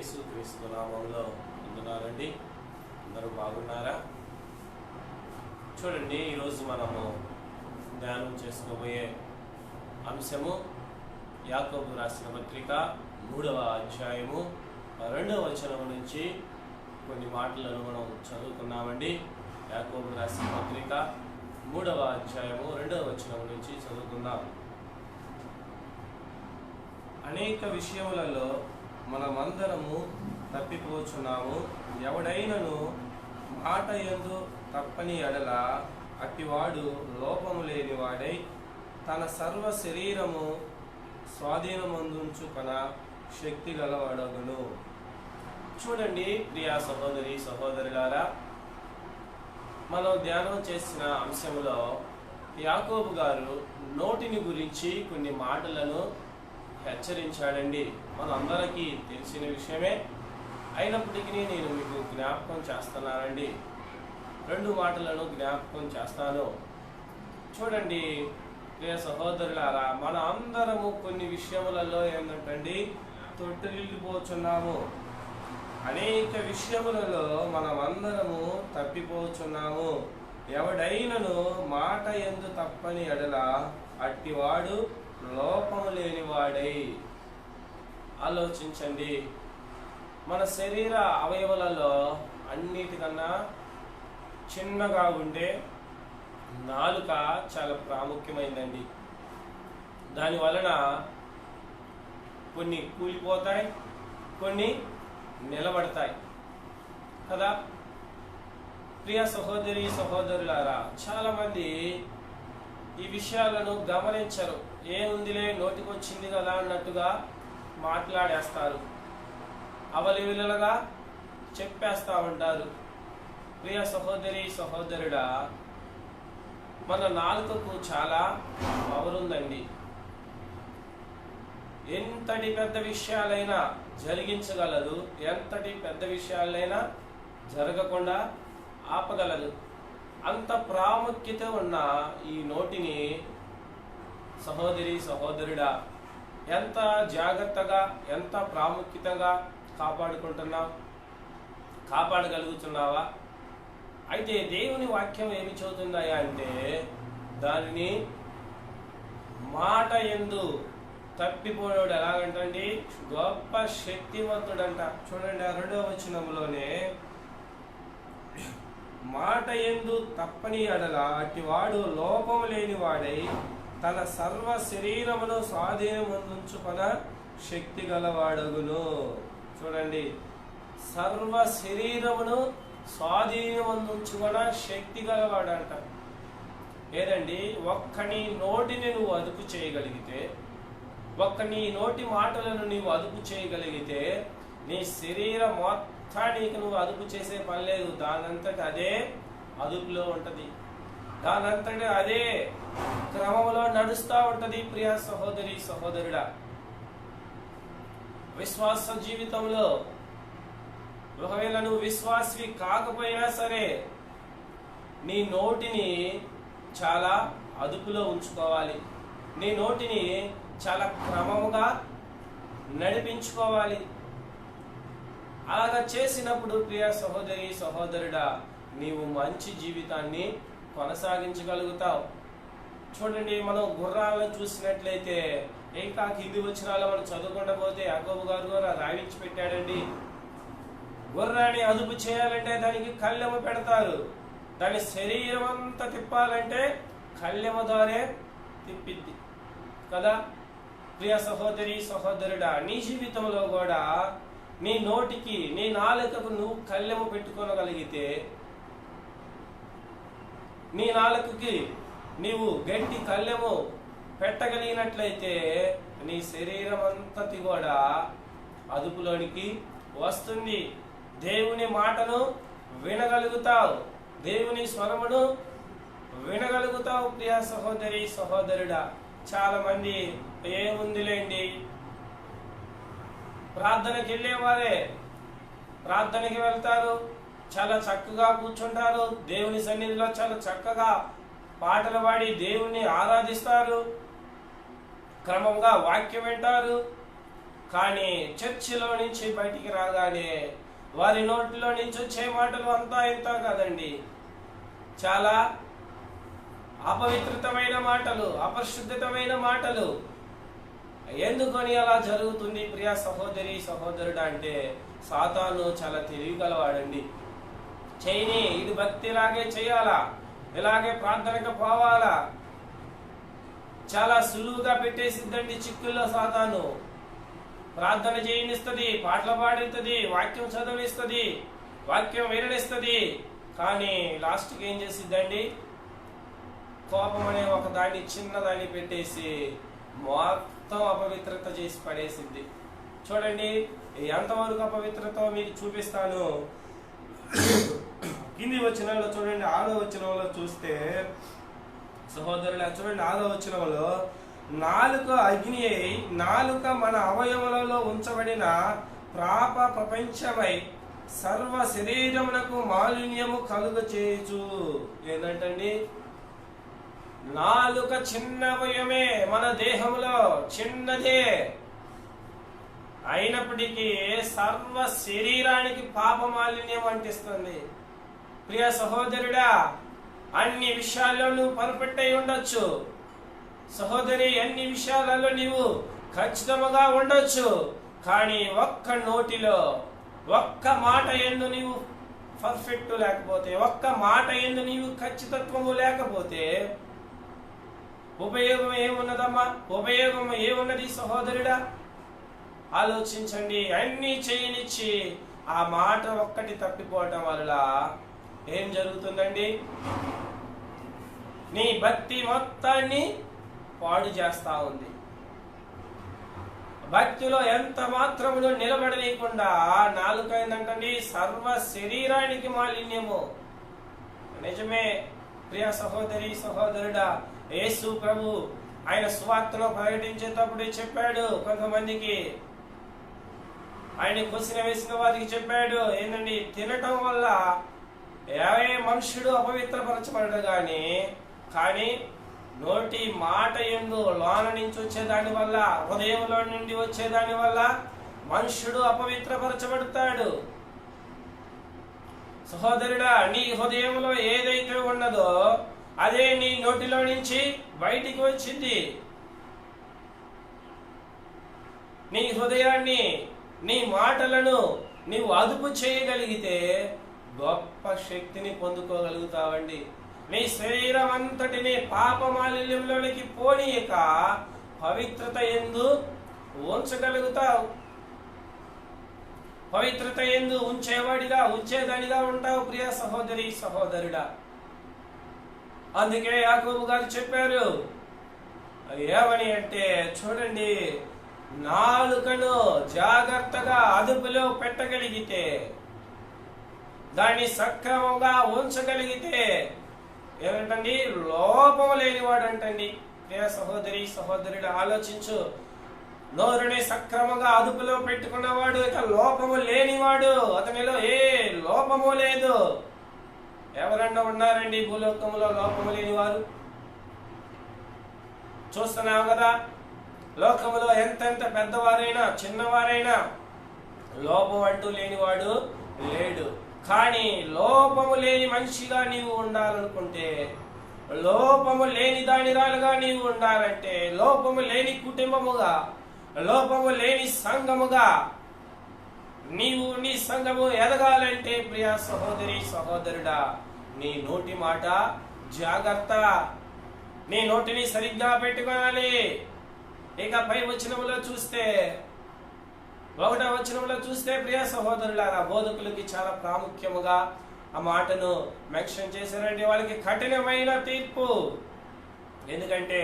యేసు క్రీస్తు నామంలో ఉంటున్నారండి. అందరూ బాగున్నారా? చూడండి ఈరోజు మనము ధ్యానం చేసుకోబోయే అంశము యాకోబు రాసిన పత్రిక మూడవ అధ్యాయము రెండవ వచనం నుంచి కొన్ని మాటలను మనం చదువుకున్నామండి. యాకోబు రాసిన పత్రిక మూడవ అధ్యాయము రెండవ వచనం నుంచి చదువుకుందాం. అనేక విషయములలో మనమందరము తప్పిపోచున్నాము. ఎవడైనను మాట ఎందు తప్పని ఎడల అట్టివాడు లోపము లేనివాడై తన సర్వ శరీరము స్వాధీనమందుంచుకొన శక్తి గలవాడగును. చూడండి ప్రియా సహోదరి సహోదరులారా మనం ధ్యానం చేసిన అంశంలో యాకోబు గారు నోటిని గురించి కొన్ని మాటలను హెచ్చరించాడండి. మనందరికీ తెలిసిన విషయమే. అయినప్పటికీ నేను మీకు జ్ఞాపకం చేస్తున్నానండి. రెండు మాటలను జ్ఞాపకం చేస్తాను. చూడండి ప్రియ సహోదరులారా మన అందరము కొన్ని విషయములలో ఏంటంటే తొట్టిల్లిపోచున్నాము. అనేక విషయములలో మనమందరము తప్పిపోచున్నాము. ఎవడైనను మాట ఎందు తప్పని ఎడల అట్టివాడు లోపము లేనివాడై ఆలోచించండి. మన శరీర అవయవాలలో అన్నిటికన్నా చిన్నగా ఉండే నాలుక చాలా ప్రాముఖ్యమైందండి. దాని వలన కొన్ని కూలిపోతాయి కొన్ని నిలబడతాయి. కదా? ప్రియ సహోదరి సహోదరులారా చాలామంది ఈ విషయాలను గమనించరు. ఏముందిలే నోటికొచ్చింది కదా అన్నట్టుగా మాట్లాడేస్తారు. అవలివిలగా చెప్పేస్తూ ఉంటారు ప్రియ సహోదరి సహోదరుడా మన నాలుకకు చాలా పవర్ ఉందండి ఎంతటి పెద్ద విషయాలైనా జరిగించగలదు ఎంతటి పెద్ద విషయాలైనా జరగకుండా ఆపగలదు. అంత ప్రాముఖ్యత ఉన్న ఈ నోటిని సహోదరి సహోదరుడా ఎంత జాగ్రత్తగా ఎంత ప్రాముఖ్యతగా కాపాడుకుంటున్నావు? కాపాడగలుగుతున్నావా? అయితే దేవుని వాక్యం ఏమి చదువుతుందయ్యా అంటే దానిని మాట ఎందు తప్పిపోయాడు ఎలాగంటండి? గొప్ప శక్తివంతుడంట. చూడండి ఆ రెండవ వచనంలోనే మాట ఎందు తప్పని అడల అట్టివాడు లోపం లేని వాడై తన సర్వ శరీరమును స్వాధీనమందుంచుకొన శక్తి గలవాడగును. చూడండి. సర్వ శరీరమును స్వాధీనమందుంచుకొన శక్తి గలవాడంట. ఏదండి? ఒక్క నీ నోటిని నువ్వు అదుపు చేయగలిగితే ఒక్క నీ నోటి మాటలను నీవు అదుపు చేయగలిగితే నీ శరీరం మొత్తానికి నువ్వు అదుపు చేసే పని లేదు. దానంతట అదే అదుపులో ఉంటుంది. దానంతట అదే క్రమంలో నడుస్తూ ఉంటది ప్రియ సహోదరి సహోదరుడా. విశ్వాస జీవితంలో ఒకవేళ నువ్వు విశ్వాసి కాకపోయినా సరే నీ నోటిని చాలా అదుపులో ఉంచుకోవాలి. నీ నోటిని చాలా క్రమముగా నడిపించుకోవాలి. అలాగా చేసినప్పుడు ప్రియ సహోదరి సహోదరుడా నీవు మంచి జీవితాన్ని కొనసాగించగలుగుతావు. చూడండి మనం గుర్రాలను చూసినట్లయితే ఇంకా కింది వచ్చినాలో మనం చదువుకుండా పోతే యాకోబు గారు కూడా రావించి పెట్టాడండి. గుర్రాన్ని అదుపు చేయాలంటే దానికి కళ్ళెము పెడతారు. దాని శరీరం అంతా తిప్పాలంటే కళ్ళెము ద్వారే తిప్పిద్ది. కదా? ప్రియ సహోదరి సహోదరుడా నీ జీవితంలో కూడా నీ నోటికి నీ నాలుకకు నువ్వు కళ్ళెము పెట్టుకోగలిగితే నీ నాలుకకి నీవు గట్టి కళ్ళెము పెట్టగలిగినట్లయితే నీ శరీరం అంతటి కూడా అదుపులోనికి వస్తుంది. దేవుని మాటను వినగలుగుతావు. దేవుని స్వరమును వినగలుగుతావు ప్రియ సహోదరి సహోదరుడా. చాలా మంది ఏముందిలేండి? ప్రార్థనకి వెళ్ళేవారే. ప్రార్థనకి వెళ్తారు. చాలా చక్కగా కూర్చుంటారు. దేవుని సన్నిధిలో చాలా చక్కగా పాటలు పాడి దేవుణ్ణి ఆరాధిస్తారు. క్రమంగా వాక్యం వింటారు. కానీ చర్చిలో నుంచి బయటికి రాగానే వారి నోటిలో నుంచి వచ్చే మాటలు అంతా ఇంత కాదండి. చాలా అపవిత్రితమైన మాటలు అపరిశుద్ధమైన మాటలు. ఎందుకని అలా జరుగుతుంది? ప్రియ సహోదరి సహోదరుడు అంటే సాతాను చాలా తెలివిగలవాడండి. చేయని ఇది భక్తిలాగే చేయాలా? ఇలాగే ప్రార్థనకు పోవాలా చాలా సులువుగా పెట్టేసిద్దండి చిక్కుల్లో సాతాను. ప్రార్థన చేయనిస్తుంది పాటలు పాడిస్తుంది వాక్యం చదవనిస్తుంది వాక్యం విననిస్తుంది. కానీ లాస్ట్కి ఏం చేసిద్దండి? కోపం అనే ఒక దాన్ని చిన్నదాన్ని పెట్టేసి మొత్తం అపవిత్రత చేసి పడేసింది. చూడండి ఎంతవరకు అపవిత్రత మీకు చూపిస్తాను. కింది వచ్చిన చూడండి ఆరో వచ్చినంలో చూస్తే సహోదరులు చూడండి ఆరో వచ్చినంలో నాలుక అగ్ని అయి నాలుక మన అవయవులలో ఉంచబడిన ప్రాప ప్రపంచమై సర్వ శరీరమునకు మాలిన్యము కలుగ చేయచు ఏంటంటండి? నాలుక చిన్న అవయమే మన దేహంలో చిన్నదే. అయినప్పటికీ సర్వ శరీరానికి పాప మాలిన్యం అంటిస్తుంది. ప్రియ సహోదరుడా అన్ని విషయాల్లో నువ్వు పర్ఫెక్ట్ అయి ఉండొచ్చు. సహోదరి అన్ని విషయాలలో నీవు ఖచ్చితంగా ఉండొచ్చు. కానీ ఒక్క నోటిలో ఒక్క మాట ఎందు నీవు పర్ఫెక్ట్ లేకపోతే ఒక్క మాట ఎందు నీవు ఖచ్చితత్వము లేకపోతే ఉపయోగం ఏమున్నదమ్మా? ఉపయోగం ఏమున్నది సహోదరుడా? ఆలోచించండి. అన్నీ చేయనిచ్చి ఆ మాట ఒక్కటి తప్పిపోవటం వల్ల ఏం జరుగుతుందండి? నీ భక్తి మొత్తాన్ని పాడు చేస్తా ఉంది. భక్తిలో ఎంత మాత్రమును నిలబడలేకుండా నాలుక ఏంటంటండి సర్వ శరీరానికి మాలిన్యము. నిజమే ప్రియ సహోదరి సహోదరుడా యేసు ప్రభు ఆయన స్వార్థలో ప్రకటించేటప్పుడు చెప్పాడు కొంతమందికి. ఆయన కుసిన వేసిన వారికి చెప్పాడు ఏంటండి తినటం వల్ల ఏ మనుషుడు అపవిత్రపరచబడడు గాని కానీ నోటి మాట ఎందు లోన నుంచి వచ్చేదాని వల్ల హృదయంలో నుండి వచ్చేదాని వల్ల మనుష్యుడు అపవిత్రపరచబడతాడు. సహోదరుడా నీ హృదయంలో ఏదైతే ఉన్నదో అదే నీ నోటిలో నుంచి బయటికి వచ్చింది. నీ హృదయాన్ని నీ మాటలను నీవు అదుపు చేయగలిగితే గొప్ప శక్తిని పొందుకోగలుగుతావండి. నీ శరీరం అంతటిని పాపమాలిన్యంలోనికి పోనీయక పవిత్రత ఎందు ఉంచగలుగుతావు. పవిత్రత ఎందు ఉంచేవాడిగా ఉంచేదానిగా ఉంటావు ప్రియ సహోదరి సహోదరుడా. అందుకే యాకోబు గారు చెప్పారు ఏమని అంటే చూడండి నాలుకను జాగ్రత్తగా అదుపులో పెట్టగలిగితే దాన్ని సక్రమంగా ఉంచగలిగితే ఏమంటండి లోపం లేనివాడు అంటండి ప్రియ సహోదరి సహోదరుడు ఆలోచించు. నోరుని సక్రమంగా అదుపులో పెట్టుకున్నవాడు ఇక లోపము లేనివాడు. అతనిలో ఏ లోపము లేదు. ఎవరన్నా ఉన్నారండి భూలోకములో లోపము లేనివారు? చూస్తున్నావు కదా లోకములో ఎంతెంత పెద్దవారైనా చిన్నవారైనా లోపం అంటూ లేనివాడు లేడు. కానీ లోపము లేని మనిషిగా నీవు ఉండాలనుకుంటే లోపము లేని దానిరాలుగా నీవు ఉండాలంటే లోపము లేని కుటుంబముగా లోపము లేని సంఘముగా నీవు నీ సంఘము ఎదగాలంటే ప్రియ సహోదరి సహోదరుడా నీ నోటి మాట జాగ్రత్త. నీ నోటిని సరిగ్గా పెట్టుకోవాలి. ఇక పై వచ్చినములో చూస్తే ఒకటో వచనంలో చూస్తే ప్రియ సహోదరులారా బోధకులకి చాలా ప్రాముఖ్యముగా ఆ మాటను మెన్షన్ చేశారంటే వాళ్ళకి కఠినమైన తీర్పు. ఎందుకంటే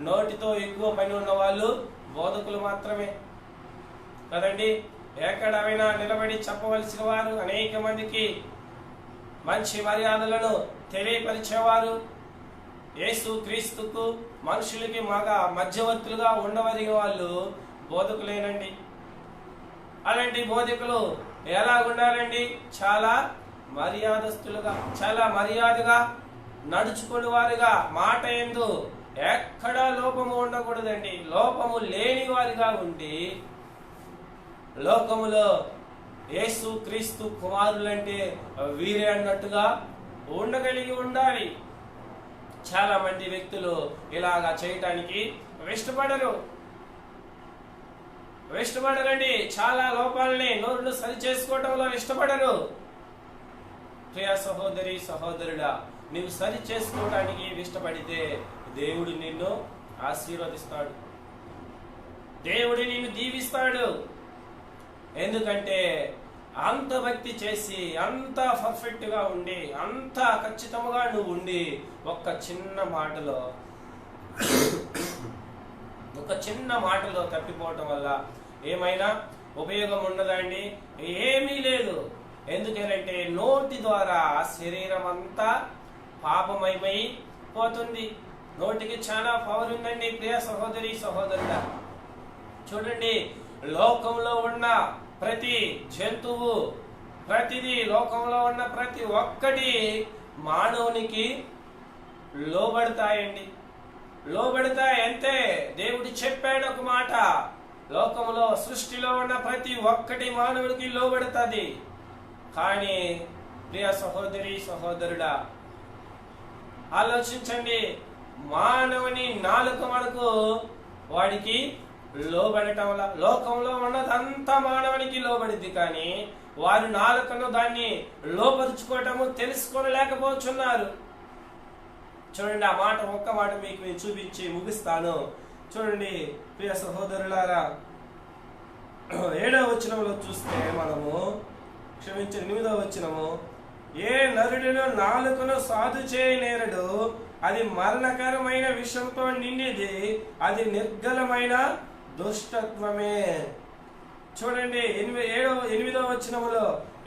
నోటితో ఎక్కువ పని ఉన్న వాళ్ళు బోధకులు మాత్రమే. కదండి? ఎక్కడైనా నిలబడి చెప్పవలసిన వారు అనేక మందికి మంచి మర్యాదలను తెలియపరిచేవారు. యేసు క్రీస్తుకు మనుషులకి మగ మధ్యవర్తులుగా ఉండవలిగిన వాళ్ళు బోధకులేనండి. అలాంటి బోధకులు ఎలా ఉండాలండి చాలా మర్యాదస్తులుగా చాలా మర్యాదగా నడుచుకుని వారుగా మాట ఎందు ఎక్కడా లోపము ఉండకూడదండి. లోపము లేని వారిగా ఉండి లోకములో యేసు క్రీస్తు కుమారులంటే వీరే అన్నట్టుగా ఉండగలిగి ఉండాలి. చాలా మంది వ్యక్తులు ఇలాగా చేయటానికి ఇష్టపడరు. ఇష్టపడరండి. చాలా లోపాలని నోరును సరి చేసుకోవటంలో ఇష్టపడరు. ప్రియ సహోదరి సహోదరుడా నీవు సరి చేసుకోవడానికి ఇష్టపడితే దేవుడు నిన్ను ఆశీర్వదిస్తాడు. దేవుడు నిన్ను దీవిస్తాడు. ఎందుకంటే అంత భక్తి చేసి అంత పర్ఫెక్ట్గా ఉండి అంత ఖచ్చితంగా నువ్వు ఉండి ఒక్క చిన్న మాటలో ఒక చిన్న మాటలో తప్పిపోవటం వల్ల ఏమైనా ఉపయోగం ఉండదండి? ఏమీ లేదు. ఎందుకంటే నోటి ద్వారా శరీరం అంతా పాపమయమై పోతుంది. నోటికి చాలా పవర్ ఉందండి ప్రియ సహోదరి సహోదరుడ. చూడండి లోకంలో ఉన్న ప్రతి జంతువు ప్రతిదీ లోకంలో ఉన్న ప్రతి ఒక్కటి మానవునికి లోబడతాయండి. లోబడతాయి అంతే దేవుడు చెప్పాడు ఒక మాట. లోకంలో సృష్టిలో ఉన్న ప్రతి ఒక్కటి మానవుడికి లోబడుతుంది. కానీ ప్రియ సహోదరి సహోదరుడా ఆలోచించండి. మానవుని నాలుక మనకు వాడికి లోబడటం వల్ల లోకంలో ఉన్నదంతా మానవునికి లోబడింది. కానీ వారు నాలుకను దాన్ని లోపరుచుకోవటము తెలుసుకోలేకపోతున్నారు. చూడండి ఆ మాట ఒక్క మాట మీకు నేను చూపించి ముగిస్తాను. చూడండి ప్రియ సహోదరులారా ఏడవ వచనంలో చూస్తే మనము క్షమించి ఎనిమిదవ వచనము ఏ నరుడిలో నాలుకను సాధు చేయనేరడు అది మరణకరమైన విషయంతో నిండిది అది నిర్గలమైన దుష్టత్వమే. చూడండి ఎనిమిది ఏడవ ఎనిమిదవ వచనములో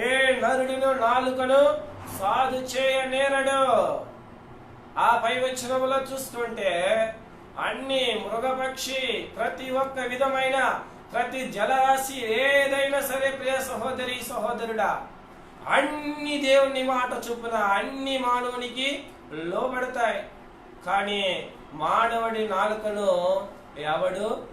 ఏ నరుడిలో నాలుకను సాధు చేయనేరడు ఆ పై వచనములో చూస్తుంటే అన్ని మృగపక్షి ప్రతి ఒక్క విధమైన ప్రతి జలరాశి ఏదైనా సరే ప్రియ సహోదరి సహోదరుడా అన్ని దేవుని మాట చొప్పున అన్ని మానవునికి లోబడతాయి. కానీ మానవుడి నాలుకను ఎవడు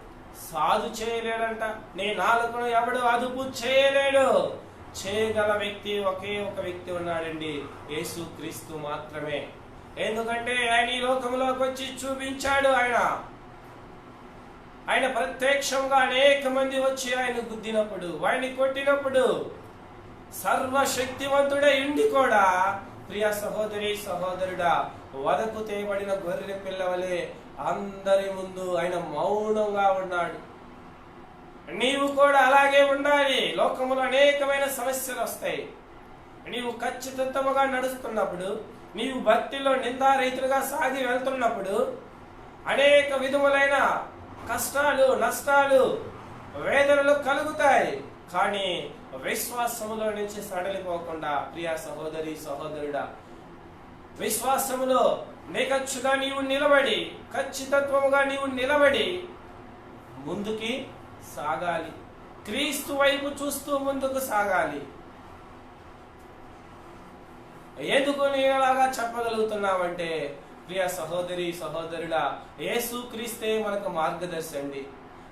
సాధు చేయలేడంట. నీ నాలుకను ఎవడు అదుపు చేయలేడు. చేయగల వ్యక్తి ఒకే ఒక వ్యక్తి ఉన్నాడండి. యేసు క్రీస్తు మాత్రమే. ఎందుకంటే ఆయన ఈ లోకంలోకి వచ్చి చూపించాడు ఆయన. ఆయన ప్రత్యక్షంగా అనేక మంది వచ్చి ఆయన గుద్దినప్పుడు వాడిని కొట్టినప్పుడు సర్వశక్తివంతుడే ఇండి కూడా ప్రియ సహోదరి సహోదరుడా వదకు తేబడిన గొర్రె పిల్లవలే అందరి ముందు ఆయన మౌనంగా ఉన్నాడు. నీవు కూడా అలాగే ఉండాలి. లోకంలో అనేకమైన సమస్యలు వస్తాయి. నీవు ఖచ్చితత్వముగా నడుస్తున్నప్పుడు నీవు భక్తిలో నిందారహితులుగా సాగి వెళ్తున్నప్పుడు అనేక విధములైన కష్టాలు నష్టాలు వేదనలు కలుగుతాయి. కానీ విశ్వాసములో నుంచి సడలిపోకుండా ప్రియ సహోదరి సహోదరుడా విశ్వాసములో నిగచ్చుగా నీవు నిలబడి ఖచ్చితత్వముగా నీవు నిలబడి ముందుకి సాగాలి. క్రీస్తు వైపు చూస్తూ ముందుకు సాగాలి. ఎందుకు నేను అలాగా చెప్పగలుగుతున్నామంటే ప్రియ సహోదరి సహోదరుడా యేసు క్రీస్తే మనకు మార్గదర్శి అండి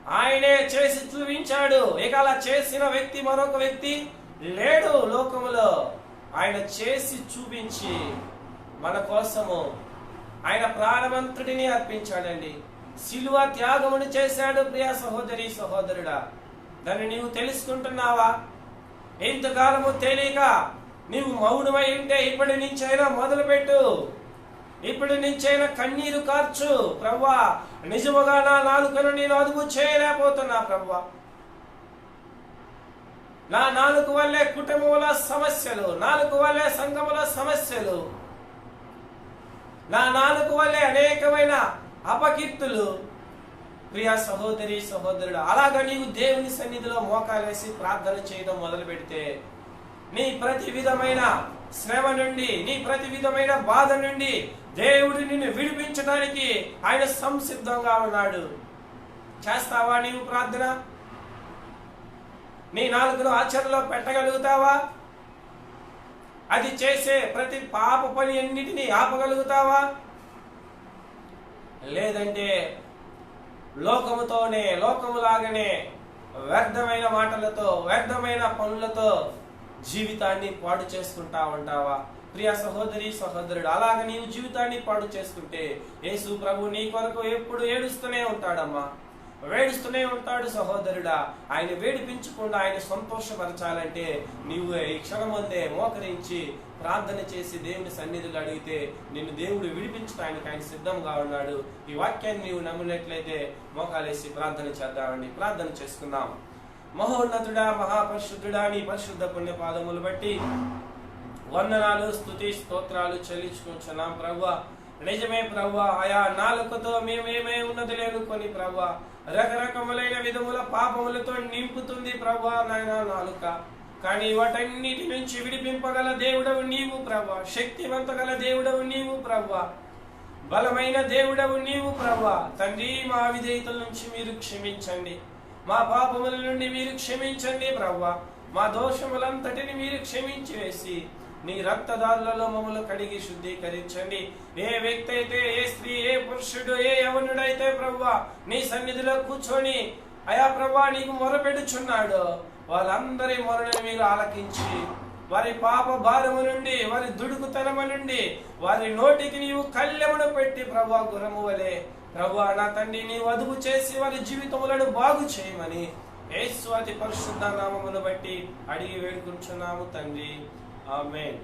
ఆయనే చేసి చూపించాడు. ఇక అలా చేసిన వ్యక్తి మరొక వ్యక్తి లేడు లోకములో ఆయన చేసి చూపించి మన కోసము ఆయన ప్రాణవంతుడిని అర్పించాడండి. శిలువ త్యాగమును చేశాడు ప్రియ సహోదరి సహోదరుడా. దాన్ని నీవు తెలుసుకుంటున్నావా? ఇంతకాలము తెలియక నీవు మౌనమై ఉంటే ఇప్పటి నుంచైనా మొదలుపెట్టు. ఇప్పటి నుంచైనా కన్నీరు కార్చు ప్రవ్వా. నిజముగా నా నాలుకను నేను అదుపు చేయలేకపోతున్నా ప్రవ్వా. నా నాలుగు వల్లే కుటుంబముల సమస్యలు నాలుగు వల్లే సంఘముల సమస్యలు. నా నాలుగు వల్లే అనేకమైన అపకీర్తులు. ప్రియా సహోదరి సహోదరుడు అలాగా నీవు దేవుని సన్నిధిలో మోకాలేసి ప్రార్థన చేయడం మొదలు పెడితే నీ ప్రతి విధమైన శ్రమ నుండి నీ ప్రతి విధమైన బాధ నుండి దేవుడు నిన్ను విడిపించడానికి ఆయన సంసిద్ధంగా ఉన్నాడు. చేస్తావా నీవు ప్రార్థన? నీ నాలుగులో ఆచరణలో పెట్టగలుగుతావా? అది చేసే ప్రతి పాప పని అన్నిటినీ ఆపగలుగుతావా? లేదంటే లోకముతోనే లోకములాగానే వ్యర్థమైన మాటలతో వ్యర్థమైన పనులతో జీవితాన్ని పాడు చేసుకుంటా ఉంటావా ప్రియ సహోదరి సహోదరుడు అలాగ నీవు జీవితాన్ని పాడు చేసుకుంటే యేసు ప్రభు నీ కొరకు ఎప్పుడు ఏడుస్తూనే ఉంటాడమ్మా. వేడుస్తూనే ఉంటాడు సహోదరుడా. ఆయన వేడిపించకుండా ఆయన సంతోషపరచాలంటే నీవు ఈ క్షణమందే మోకరించి ప్రార్థన చేసి దేవుని సన్నిధిలో అడిగితే నిన్ను దేవుడు విడిపించడానికి ఆయన సిద్ధంగా ఉన్నాడు. ఈ వాక్యాన్ని నీవు నమ్మినట్లయితే మోకాలేసి ప్రార్థన చేద్దామండి. ప్రార్థన చేసుకుందాం. మహోన్నతుడా మహాపరిశుద్ధుడా నీ పరిశుద్ధ పుణ్య పాదములు బట్టి వందనాలు స్తుతి స్తోత్రాలు చెల్లించుకుంటున్నాం ప్రభా నిజమే ప్రభా ఆయా నాలుకతో మేమేమే ఉన్నది లేనుకొని ప్రభా రకరకములైన విధముల పాపములతో నింపుతుంది ప్రభా నాయన నాలుక. కానీ వాటన్నిటి నుంచి విడిపింపగల దేవుడవు నీవు ప్రభా శక్తివంతగల దేవుడవు నీవు ప్రభా బలమైన దేవుడవు నీవు ప్రభా తండ్రి మా విధేయతల నుంచి మీరు క్షమించండి. మా పాపముల నుండి మీరు క్షమించండి ప్రభా మా దోషములంతటిని మీరు క్షమించి వేసి నీ రక్తదారులలో మమ్మల్ని కడిగి శుద్ధీకరించండి. ఏ వ్యక్తి అయితే ఏ స్త్రీ ఏ పురుషుడు ఏ యవనుడైతే ప్రభా నీ సన్నిధిలో కూర్చొని అయా ప్రభా నీకు మొరపెడుచున్నాడు వాళ్ళందరి మొరను మీరు ఆలకించి వారి పాప భారము నుండి వారి దుడుకుతనము నుండి వారి నోటికి నీవు కళ్ళెమును పెట్టి ప్రభా గురము వలె ప్రభు నా తండ్రి నీ వధువు చేసి వారి జీవితములను బాగు చేయమని ఏ పరిశుద్ధ నామమును బట్టి అడిగి వేడుకుంటున్నాము తండ్రి. ఆమెన్.